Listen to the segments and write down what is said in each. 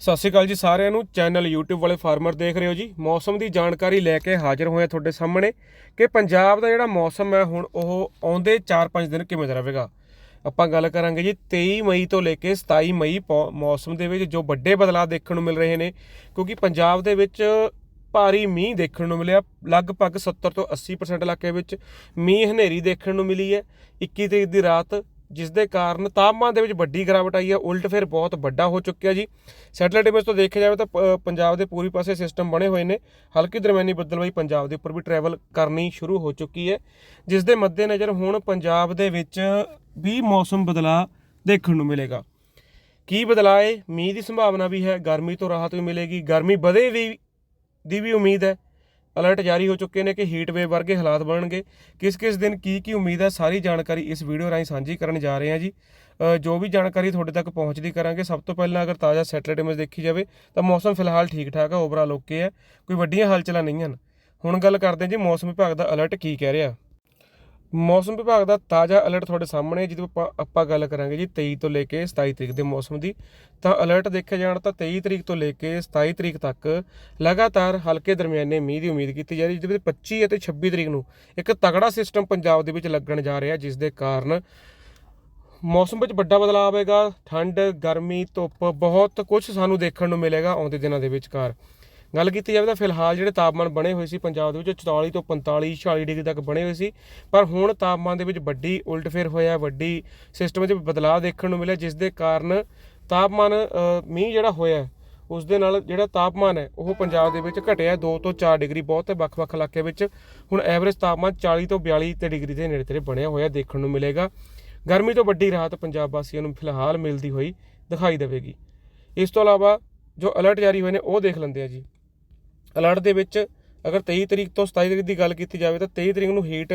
ਸਤਿ ਸ਼੍ਰੀ ਅਕਾਲ ਜੀ ਸਾਰਿਆਂ ਨੂੰ। ਚੈਨਲ YouTube ਵਾਲੇ ਫਾਰਮਰ ਦੇਖ ਰਹੇ ਹੋ ਜੀ। ਮੌਸਮ ਦੀ ਜਾਣਕਾਰੀ ਲੈ ਕੇ ਹਾਜ਼ਰ ਹੋਇਆ ਤੁਹਾਡੇ ਸਾਹਮਣੇ ਕਿ ਪੰਜਾਬ ਦਾ ਜਿਹੜਾ ਮੌਸਮ ਹੈ ਹੁਣ ਉਹ ਆਉਂਦੇ 4-5 ਦਿਨ ਕਿਵੇਂ ਦਾ ਰਹੇਗਾ? ਆਪਾਂ ਗੱਲ ਕਰਾਂਗੇ ਜੀ 23 ਮਈ ਤੋਂ ਲੈ ਕੇ 27 ਮਈ ਪੌ- ਮੌਸਮ ਦੇ ਵਿੱਚ ਜੋ ਵੱਡੇ ਬਦਲਾਅ ਦੇਖਣ ਨੂੰ ਮਿਲ ਰਹੇ ਨੇ, ਕਿਉਂਕਿ ਪੰਜਾਬ ਦੇ ਵਿੱਚ ਭਾਰੀ ਮੀਂਹ ਦੇਖਣ ਨੂੰ ਮਿਲਿਆ। ਲਗਭਗ 70 ਤੋਂ 80% ਇਲਾਕੇ ਵਿੱਚ ਮੀਂਹ ਹਨੇਰੀ ਦੇਖਣ ਨੂੰ ਮਿਲੀ ਹੈ। 21 ਤਰੀਕ ਦੀ ਰਾਤ ਜਿਸ ਦੇ ਕਾਰਨ ਤਾਪਮਾਨ ਦੇ ਵਿੱਚ ਵੱਡੀ ਗਿਰਾਵਟ ਆਈ ਹੈ, ਉਲਟ ਫਿਰ ਬਹੁਤ ਵੱਡਾ ਹੋ ਚੁੱਕਿਆ ਜੀ। ਸੈਟਲਾਈਟ ਇਮੇਜ ਤੋਂ ਦੇਖਿਆ ਜਾਵੇ ਤਾਂ ਪ- ਪੰਜਾਬ ਦੇ ਪੂਰੀ ਪਾਸੇ ਸਿਸਟਮ ਬਣੇ ਹੋਏ ਨੇ। ਹਲਕੀ ਦਰਮਿਆਨੀ ਬੱਦਲਵਾਈ ਪੰਜਾਬ ਦੇ ਉੱਪਰ ਵੀ ਟਰੈਵਲ ਕਰਨੀ ਸ਼ੁਰੂ ਹੋ ਚੁੱਕੀ ਹੈ। ਜਿਸ ਦੇ ਮੱਦੇਨਜ਼ਰ ਹੁਣ ਪੰਜਾਬ ਦੇ ਵਿੱਚ ਵੀ ਮੌਸਮ ਬਦਲਾਅ ਦੇਖਣ ਨੂੰ ਮਿਲੇਗਾ। ਕੀ ਬਦਲਾਅ ਹੈ? ਮੀਂਹ ਦੀ ਸੰਭਾਵਨਾ ਵੀ ਹੈ, ਗਰਮੀ ਤੋਂ ਰਾਹਤ ਵੀ ਮਿਲੇਗੀ। ਗਰਮੀ ਵਧੇ ਵੀ ਦੀ ਵੀ ਉਮੀਦ ਹੈ। ਅਲਰਟ ਜਾਰੀ ਹੋ ਚੁੱਕੇ ਨੇ ਕਿ ਹੀਟ ਵੇਵ ਵਰਗੇ ਹਾਲਾਤ ਬਣਨਗੇ। ਕਿਸ ਕਿਸ ਦਿਨ ਕੀ ਕੀ ਉਮੀਦ ਹੈ ਸਾਰੀ ਜਾਣਕਾਰੀ ਇਸ ਵੀਡੀਓ ਰਾਹੀਂ ਸਾਂਝੀ ਕਰਨ ਜਾ ਰਹੇ ਹਾਂ ਜੀ। ਜੋ ਵੀ ਜਾਣਕਾਰੀ ਤੁਹਾਡੇ ਤੱਕ ਪਹੁੰਚਦੀ ਕਰਾਂਗੇ। ਸਭ ਤੋਂ ਪਹਿਲਾਂ ਅਗਰ ਤਾਜ਼ਾ ਸੈਟਲਾਈਟ ਇਮੇਜ ਦੇਖੀ ਜਾਵੇ ਤਾਂ ਮੌਸਮ ਫਿਲਹਾਲ ਠੀਕ ਠਾਕ ਹੈ ਓਵਰਆਲ ਓਕੇ ਹੈ। ਕੋਈ ਵੱਡੀਆਂ ਹਲਚਲਾਂ ਨਹੀਂ ਹਨ। ਹੁਣ ਗੱਲ ਕਰਦੇ ਹਾਂ ਜੀ ਮੌਸਮ ਵਿਭਾਗ ਦਾ ਅਲਰਟ ਕੀ ਕਹਿ ਰਿਹਾ। ਮੌਸਮ ਵਿਭਾਗ ਦਾ ਤਾਜ਼ਾ ਅਲਰਟ ਤੁਹਾਡੇ ਸਾਹਮਣੇ ਹੈ, ਜਿਹਦੇ ਆਪਾਂ ਆਪਾਂ ਗੱਲ ਕਰਾਂਗੇ ਜੀ 23 ਤੋਂ ਲੈ ਕੇ 27 ਤਰੀਕ ਦੇ ਮੌਸਮ ਦੀ ਤਾਂ ਅਲਰਟ ਦੇਖਿਆ ਜਾਣ ਤਾਂ 23 ਤਰੀਕ ਤੋਂ ਲੈ ਕੇ 27 ਤਰੀਕ ਤੱਕ ਲਗਾਤਾਰ ਹਲਕੇ ਦਰਮਿਆਨੇ ਮੀਂਹ ਦੀ ਉਮੀਦ ਕੀਤੀ ਜਾ ਰਹੀ ਜਿਹਦੇ ਵਿੱਚ 25 ਅਤੇ 26 ਤਰੀਕ ਨੂੰ ਇੱਕ ਤਗੜਾ ਸਿਸਟਮ ਪੰਜਾਬ ਦੇ ਵਿੱਚ ਲੱਗਣ ਜਾ ਰਿਹਾ ਜਿਸ ਦੇ ਕਾਰਨ ਮੌਸਮ ਵਿੱਚ ਵੱਡਾ ਬਦਲਾਅ ਆਵੇਗਾ। ਠੰਡ ਗਰਮੀ ਧੁੱਪ ਬਹੁਤ ਕੁਝ ਸਾਨੂੰ ਦੇਖਣ ਨੂੰ ਮਿਲੇਗਾ ਆਉਂਦੇ ਦਿਨਾਂ ਦੇ ਵਿਚਕਾਰ। ਗੱਲ ਕੀਤੀ ਜਾਵੇ ਤਾਂ ਫਿਲਹਾਲ ਜਿਹੜੇ ਤਾਪਮਾਨ ਬਣੇ ਹੋਏ ਸੀ ਪੰਜਾਬ ਦੇ ਵਿੱਚ 44 ਤੋਂ 45 46 ਡਿਗਰੀ ਤੱਕ ਬਣੇ ਹੋਏ ਸੀ। ਪਰ ਹੁਣ ਤਾਪਮਾਨ ਦੇ ਵਿੱਚ ਵੱਡੀ ਉਲਟਫੇਰ ਹੋਇਆ, ਵੱਡੀ ਸਿਸਟਮ ਵਿੱਚ ਬਦਲਾਅ ਦੇਖਣ ਨੂੰ ਮਿਲਿਆ, ਜਿਸ ਦੇ ਕਾਰਨ ਤਾਪਮਾਨ ਮੀਂਹ ਜਿਹੜਾ ਹੋਇਆ, ਉਸ ਦੇ ਨਾਲ ਜਿਹੜਾ ਤਾਪਮਾਨ ਹੈ, ਉਹ ਪੰਜਾਬ ਦੇ ਵਿੱਚ ਘਟਿਆ 2 ਤੋਂ 4 ਡਿਗਰੀ ਬਹੁਤ ਹੈ ਵੱਖ-ਵੱਖ ਇਲਾਕੇ ਵਿੱਚ। ਹੁਣ ਐਵਰੇਜ ਤਾਪਮਾਨ 40 ਤੋਂ 42 ਤੇ ਡਿਗਰੀ ਦੇ ਨੇੜੇ ਤੇੜੇ ਬਣਿਆ ਹੋਇਆ ਦੇਖਣ ਨੂੰ ਮਿਲੇਗਾ। ਗਰਮੀ ਤੋਂ ਵੱਡੀ ਰਾਹਤ ਪੰਜਾਬ ਵਾਸੀਆਂ ਨੂੰ ਫਿਲਹਾਲ ਮਿਲਦੀ ਹੋਈ ਦਿਖਾਈ ਦੇਵੇਗੀ। ਇਸ ਤੋਂ ਇਲਾਵਾ ਜੋ ਅਲਰਟ ਜਾਰੀ ਹੋਏ ਨੇ, ਉਹ ਦੇਖ ਲੈਂਦੇ ਆ ਜੀ। ਅਲਰਟ ਦੇ ਵਿੱਚ ਅਗਰ 23 ਤਰੀਕ ਤੋਂ 27 ਤਰੀਕ ਦੀ ਗੱਲ ਕੀਤੀ ਜਾਵੇ ਤਾਂ 23 ਤਰੀਕ ਨੂੰ ਹੀਟ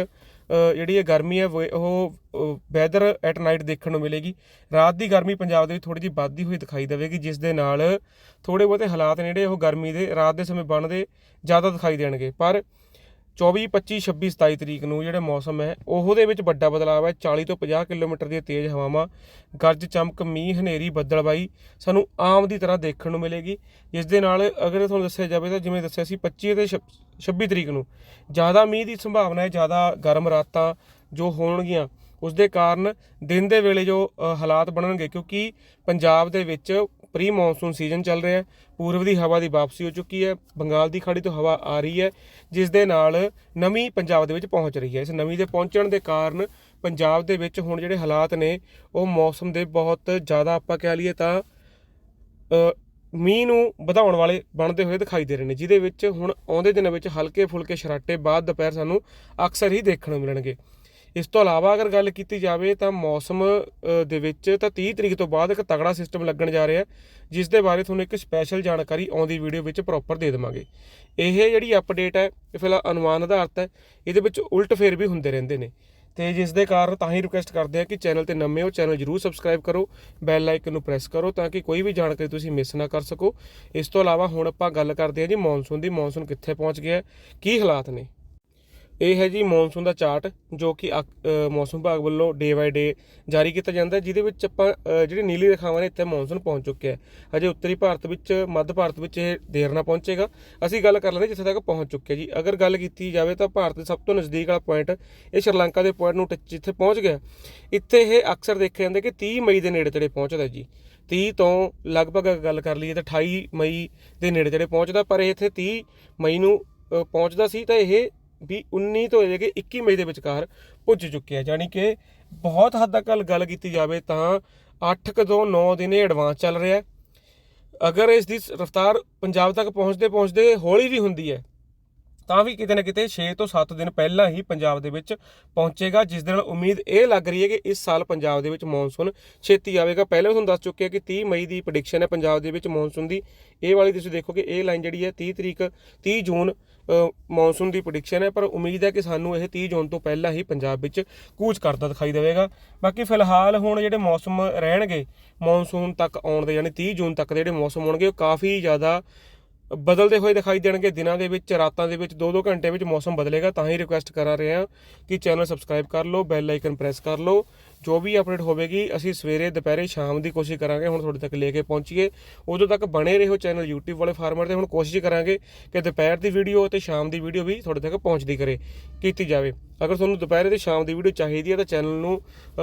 ਜਿਹੜੀ ਹੈ ਗਰਮੀ ਹੈ, ਵੋ- ਉਹ ਵੈਦਰ ਐਟ ਨਾਈਟ ਦੇਖਣ ਨੂੰ ਮਿਲੇਗੀ। ਰਾਤ ਦੀ ਗਰਮੀ ਪੰਜਾਬ ਦੇ ਵਿੱਚ ਥੋੜੀ ਜਿਹੀ ਵੱਧਦੀ ਹੋਈ ਦਿਖਾਈ ਦੇਵੇਗੀ, ਜਿਸ ਦੇ ਨਾਲ ਥੋੜੇ ਬਹੁਤੇ ਹਾਲਾਤ ਨੇ ਜਿਹੜੇ ਉਹ ਗਰਮੀ ਦੇ, ਰਾਤ ਦੇ ਸਮੇਂ ਬਣਦੇ ਜ਼ਿਆਦਾ ਦਿਖਾਈ ਦੇਣਗੇ। ਪਰ 24 25 26 27 ਤਰੀਕ ਨੂੰ ਜਿਹੜਾ ਮੌਸਮ ਹੈ, ਉਹਦੇ ਵਿੱਚ ਵੱਡਾ ਬਦਲਾਅ ਹੈ। 40 ਤੋਂ 50 ਕਿਲੋਮੀਟਰ ਦੀਆਂ ਤੇਜ਼ ਹਵਾਵਾਂ, ਗਰਜ ਚਮਕ, ਮੀਂਹ, ਹਨੇਰੀ, ਬੱਦਲਬਾਈ ਸਾਨੂੰ ਆਮ ਦੀ ਤਰ੍ਹਾਂ ਦੇਖਣ ਨੂੰ ਮਿਲੇਗੀ। ਜਿਸ ਦੇ ਨਾਲ ਅਗਰ ਤੁਹਾਨੂੰ ਦੱਸਿਆ ਜਾਵੇ ਤਾਂ ਜਿਵੇਂ ਦੱਸਿਆ ਸੀ 25 ਤੇ 26 ਤਰੀਕ ਨੂੰ ਜ਼ਿਆਦਾ ਮੀਂਹ ਦੀ ਸੰਭਾਵਨਾ ਹੈ, ਜ਼ਿਆਦਾ ਗਰਮ ਰਾਤਾਂ ਜੋ ਹੋਣਗੀਆਂ, ਉਸ ਦੇ ਕਾਰਨ ਦਿਨ ਦੇ ਵੇਲੇ ਜੋ ਹਾਲਾਤ ਬਣਨਗੇ, ਕਿਉਂਕਿ ਪੰਜਾਬ ਦੇ ਵਿੱਚ ਪ੍ਰੀ ਮੌਨਸੂਨ ਸੀਜ਼ਨ ਚੱਲ ਰਿਹਾ ਹੈ। ਪੂਰਬ ਦੀ ਹਵਾ ਦੀ ਵਾਪਸੀ ਹੋ ਚੁੱਕੀ ਹੈ। ਬੰਗਾਲ ਦੀ ਖਾੜੀ ਤੋਂ ਹਵਾ ਆ ਰਹੀ ਹੈ, ਜਿਸ ਦੇ ਨਾਲ ਨਮੀ ਪੰਜਾਬ ਦੇ ਵਿੱਚ ਪਹੁੰਚ ਰਹੀ ਹੈ। ਇਸ ਨਮੀ ਦੇ ਪਹੁੰਚਣ ਦੇ ਕਾਰਨ ਪੰਜਾਬ ਦੇ ਵਿੱਚ ਹੁਣ ਜਿਹੜੇ ਹਾਲਾਤ ਨੇ, ਉਹ ਮੌਸਮ ਦੇ ਬਹੁਤ ਜ਼ਿਆਦਾ ਆਪਾਂ ਕਹਿ ਲਈਏ ਤਾਂ ਮੀਂਹ ਨੂੰ ਵਧਾਉਣ ਵਾਲੇ ਬਣਦੇ ਹੋਏ ਦਿਖਾਈ ਦੇ ਰਹੇ ਨੇ, ਜਿਹਦੇ ਵਿੱਚ ਹੁਣ ਆਉਂਦੇ ਦਿਨਾਂ ਵਿੱਚ ਹਲਕੇ ਫੁਲਕੇ ਸ਼ਰਾਟੇ ਬਾਅਦ ਦੁਪਹਿਰ ਸਾਨੂੰ ਅਕਸਰ ਹੀ ਦੇਖਣ ਨੂੰ ਮਿਲਣਗੇ। ਇਸ ਤੋਂ ਇਲਾਵਾ ਅਗਰ ਗੱਲ ਕੀਤੀ ਜਾਵੇ ਤਾਂ ਮੌਸਮ ਦੇ ਵਿੱਚ ਤਾਂ 30 ਤਰੀਕ ਤੋਂ ਬਾਅਦ ਇੱਕ ਤਗੜਾ ਸਿਸਟਮ ਲੱਗਣ ਜਾ ਰਿਹਾ, ਜਿਸ ਦੇ ਬਾਰੇ ਤੁਹਾਨੂੰ ਇੱਕ ਸਪੈਸ਼ਲ ਜਾਣਕਾਰੀ ਆਉਂਦੀ ਵੀਡੀਓ ਵਿੱਚ ਪ੍ਰੋਪਰ ਦੇ ਦੇਵਾਂਗੇ। ਇਹ ਜਿਹੜੀ ਅਪਡੇਟ ਹੈ, ਇਹ ਫਿਲਹਾਲ ਅਨੁਮਾਨ ਆਧਾਰਿਤ ਹੈ, ਇਹਦੇ ਵਿੱਚ ਉਲਟ ਫੇਰ ਵੀ ਹੁੰਦੇ ਰਹਿੰਦੇ ਨੇ। ਤੇ ਜਿਸ ਦੇ ਕਾਰਨ ਤਾਂ ਹੀ ਰਿਕੁਐਸਟ ਕਰਦੇ ਆ ਕਿ ਚੈਨਲ ਤੇ ਨਵੇਂ ਹੋ ਚੈਨਲ ਜਰੂਰ ਸਬਸਕ੍ਰਾਈਬ ਕਰੋ ਬੈਲ ਆਈਕਨ ਨੂੰ ਪ੍ਰੈਸ ਕਰੋ ਤਾਂ ਕਿ ਕੋਈ ਵੀ ਜਾਣਕਾਰੀ ਤੁਸੀਂ ਮਿਸ ਨਾ ਕਰ ਸਕੋ। ਇਸ ਤੋਂ ਇਲਾਵਾ ਹੁਣ ਆਪਾਂ ਗੱਲ ਕਰਦੇ ਹਾਂ ਜੀ ਮੌਨਸੂਨ ਦੀ, ਮੌਨਸੂਨ ਕਿੱਥੇ ਪਹੁੰਚ ਗਿਆ, ਕੀ ਹਾਲਾਤ ਨੇ? ਇਹ ਹੈ ਜੀ ਮੌਨਸੂਨ ਦਾ ਚਾਰਟ, ਜੋ ਕਿ ਅਕ- ਮੌਸਮ ਵਿਭਾਗ ਵੱਲੋਂ ਡੇ ਬਾਈ ਡੇ ਜਾਰੀ ਕੀਤਾ ਜਾਂਦਾ ਹੈ, ਜਿਹਦੇ ਵਿੱਚ ਆਪਾਂ ਜਿਹੜੀ ਨੀਲੀ ਰੇਖਾਵਾਂ ਨੇ ਇੱਥੇ ਮੌਨਸੂਨ ਪਹੁੰਚ ਚੁੱਕਿਆ ਹੈ ਹਜੇ ਉੱਤਰੀ ਭਾਰਤ ਵਿੱਚ, ਮੱਧ ਭਾਰਤ ਵਿੱਚ ਇਹ ਦੇਰ ਨਾਲ ਪਹੁੰਚੇਗਾ। ਅਸੀਂ ਗੱਲ ਕਰ ਲੈਂਦੇ ਜਿੱਥੇ ਤੱਕ ਪਹੁੰਚ ਚੁੱਕਿਆ ਜੀ। ਅਗਰ ਗੱਲ ਕੀਤੀ ਜਾਵੇ ਤਾਂ ਭਾਰਤ ਦੇ ਸਭ ਤੋਂ ਨਜ਼ਦੀਕ ਵਾਲਾ ਪੁਆਇੰਟ ਇਹ ਸ਼੍ਰੀਲੰਕਾ ਦੇ ਪੁਆਇੰਟ ਨੂੰ ਟੱਚ ਜਿੱਥੇ ਪਹੁੰਚ ਗਿਆ। ਇੱਥੇ ਇਹ ਅਕਸਰ ਦੇਖਿਆ ਜਾਂਦਾ ਕਿ 30 ਮਈ ਦੇ ਨੇੜੇ ਤੇੜੇ ਪਹੁੰਚਦਾ ਜੀ। 30 ਤੋਂ ਲਗਭਗ ਅਗਰ ਗੱਲ ਕਰ ਲਈਏ ਤਾਂ 28 ਮਈ ਦੇ ਨੇੜੇ ਤੇੜੇ ਪਹੁੰਚਦਾ, ਪਰ ਇਹ ਇੱਥੇ 30 ਮਈ ਨੂੰ ਪਹੁੰਚਦਾ ਸੀ ਤਾਂ ਇਹ ਵੀ 19 ਤੋਂ ਲੈ ਕੇ 21 ਮਈ ਦੇ ਵਿਚਕਾਰ ਪੁੱਜ ਚੁੱਕਿਆ ਜਾਨੀ ਕਿ ਬਹੁਤ ਹੱਦ ਤੱਕ ਗੱਲ- ਕੀਤੀ ਜਾਵੇ ਤਾਂ 8 ਕੁ ਤੋਂ 9 ਦਿਨ ਇਹ ਐਡਵਾਂਸ ਚੱਲ ਰਿਹਾ ਹੈ। ਅਗਰ ਇਸ ਦੀ ਰਫ਼ਤਾਰ ਪੰਜਾਬ ਤੱਕ ਪਹੁੰਚਦੇ ਪਹੁੰਚਦੇ ਹੌਲੀ ਵੀ ਹੁੰਦੀ ਹੈ ਤਾਂ ਵੀ ਕਿਤੇ ਨਾ ਕਿਤੇ 6 ਤੋਂ 7 ਦਿਨ ਪਹਿਲਾਂ ਹੀ ਪੰਜਾਬ ਦੇ ਵਿੱਚ ਪਹੁੰਚੇਗਾ, ਜਿਸ ਦੇ ਨਾਲ ਉਮੀਦ ਇਹ ਲੱਗ ਰਹੀ ਹੈ ਕਿ ਇਸ ਸਾਲ ਪੰਜਾਬ ਦੇ ਵਿੱਚ ਮੌਨਸੂਨ ਛੇਤੀ ਆਵੇਗਾ। ਪਹਿਲਾਂ ਵੀ ਤੁਹਾਨੂੰ ਦੱਸ ਚੁੱਕਿਆ ਕਿ 30 ਮਈ ਦੀ ਪ੍ਰੈਡਿਕਸ਼ਨ ਹੈ ਪੰਜਾਬ ਦੇ ਵਿੱਚ ਮੌਨਸੂਨ ਦੀ। ਇਹ ਵਾਲੀ ਤੁਸੀਂ ਦੇਖੋ ਕਿ ਇਹ ਲਾਈਨ ਜਿਹੜੀ ਹੈ 30 ਤਰੀਕ 30 ਜੂਨ ਮੌਨਸੂਨ ਦੀ ਪ੍ਰੈਡਿਕਸ਼ਨ ਹੈ, ਪਰ ਉਮੀਦ ਹੈ ਕਿ ਸਾਨੂੰ ਇਹ 30 ਜੂਨ ਤੋਂ ਪਹਿਲਾਂ ਹੀ ਪੰਜਾਬ ਵਿੱਚ ਕੂਚ ਕਰਦਾ ਦਿਖਾਈ ਦੇਵੇਗਾ। ਬਾਕੀ ਫਿਲਹਾਲ ਹੁਣ ਜਿਹੜੇ ਮੌਸਮ ਰਹਿਣਗੇ, ਮੌਨਸੂਨ ਤੱਕ ਆਉਣ ਦੇ, ਯਾਨੀ 30 ਜੂਨ ਤੱਕ ਦੇ ਜਿਹੜੇ ਮੌਸਮ ਹੋਣਗੇ, ਉਹ ਕਾਫੀ ਜ਼ਿਆਦਾ ਬਦਲਦੇ ਹੋਏ ਦਿਖਾਈ ਦੇਣਗੇ। ਦਿਨਾਂ ਦੇ ਵਿੱਚ, ਰਾਤਾਂ ਦੇ ਵਿੱਚ 2-2 ਘੰਟੇ ਵਿੱਚ ਮੌਸਮ ਬਦਲੇਗਾ। ਤਾਂ ਹੀ ਰਿਕੁਐਸਟ ਕਰਾ ਰਹੇ ਹਾਂ ਕਿ ਚੈਨਲ ਸਬਸਕ੍ਰਾਈਬ ਕਰ ਲਓ ਬੈਲ ਆਈਕਨ ਪ੍ਰੈਸ ਕਰ ਲਓ। ਜੋ ਵੀ ਅਪਡੇਟ ਹੋਵੇਗੀ, ਅਸੀਂ ਸਵੇਰੇ, ਦੁਪਹਿਰੇ, ਸ਼ਾਮ ਦੀ ਕੋਸ਼ਿਸ਼ ਕਰਾਂਗੇ, ਹੁਣ ਤੁਹਾਡੇ ਤੱਕ ਲੈ ਕੇ ਪਹੁੰਚੀਏ। ਉਦੋਂ ਤੱਕ ਬਣੇ ਰਹੋ ਚੈਨਲ YouTube ਵਾਲੇ ਫਾਰਮਰ ਤੇ, ਹੁਣ ਕੋਸ਼ਿਸ਼ ਕਰਾਂਗੇ ਕਿ ਦੁਪਹਿਰ ਦੀ ਵੀਡੀਓ ਅਤੇ ਸ਼ਾਮ ਦੀ ਵੀਡੀਓ ਵੀ ਤੁਹਾਡੇ ਤੱਕ ਪਹੁੰਚਦੀ ਕਰੇ, ਕੀਤੀ ਜਾਵੇ। ਅਗਰ ਤੁਹਾਨੂੰ ਦੁਪਹਿਰੇ ਤੇ ਸ਼ਾਮ ਦੀ ਵੀਡੀਓ ਚਾਹੀਦੀ ਹੈ ਤਾਂ ਚੈਨਲ ਨੂੰ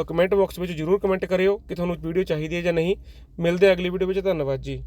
ਕਮੈਂਟ ਬਾਕਸ ਵਿੱਚ ਜਰੂਰ ਕਮੈਂਟ ਕਰਿਓ ਕਿ ਤੁਹਾਨੂੰ ਵੀਡੀਓ ਚਾਹੀਦੀ ਹੈ ਜਾਂ ਨਹੀਂ। ਮਿਲਦੇ ਅਗਲੀ ਵੀਡੀਓ ਵਿੱਚ, ਧੰਨਵਾਦ ਜੀ।